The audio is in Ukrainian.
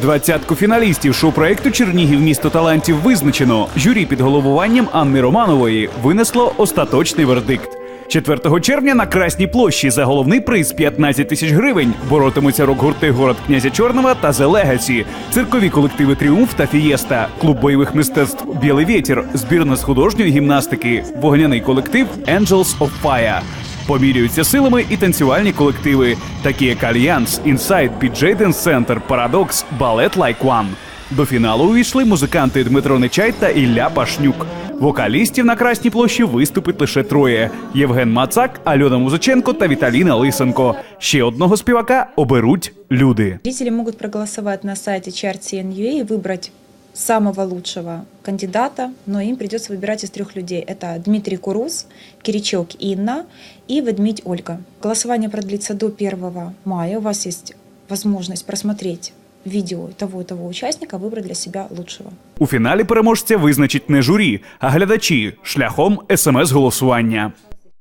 Двадцятку фіналістів шоу-проекту Чернігів місто талантів визначено. Журі під головуванням Анни Романової винесло остаточний вердикт. 4 червня на Красній площі за головний приз 15 тисяч гривень боротимуться рок-гурти город князя Чорного та The Legacy, циркові колективи Тріумф та Фієста, клуб бойових мистецтв Білий Вєтір, збірна з художньої гімнастики, вогняний колектив Angels of Fire. Помірюються силами і танцювальні колективи, такі як Альянс, Інсайд, Піджей Денс Центр, Парадокс, Балет Like One. До фіналу увійшли музиканти Дмитро Нечай та Ілля Пашнюк. Вокалістів на Красній площі виступить лише троє: Євген Мацак, Альона Музиченко та Віталіна Лисенко. Ще одного співака оберуть люди. Зрители могут проголосовать на сайте chart.cn.ua и выбрать самого лучшего кандидата, но им придется выбирать из трех людей. Это Дмитрий Курус, Киричок Инна и Ведмидь Ольга. Голосование продлится до 1 мая. У вас есть возможность просмотреть видео того и того участника, выбрать для себя лучшего. У фіналі переможця визначить не журі, а глядачі шляхом смс-голосування.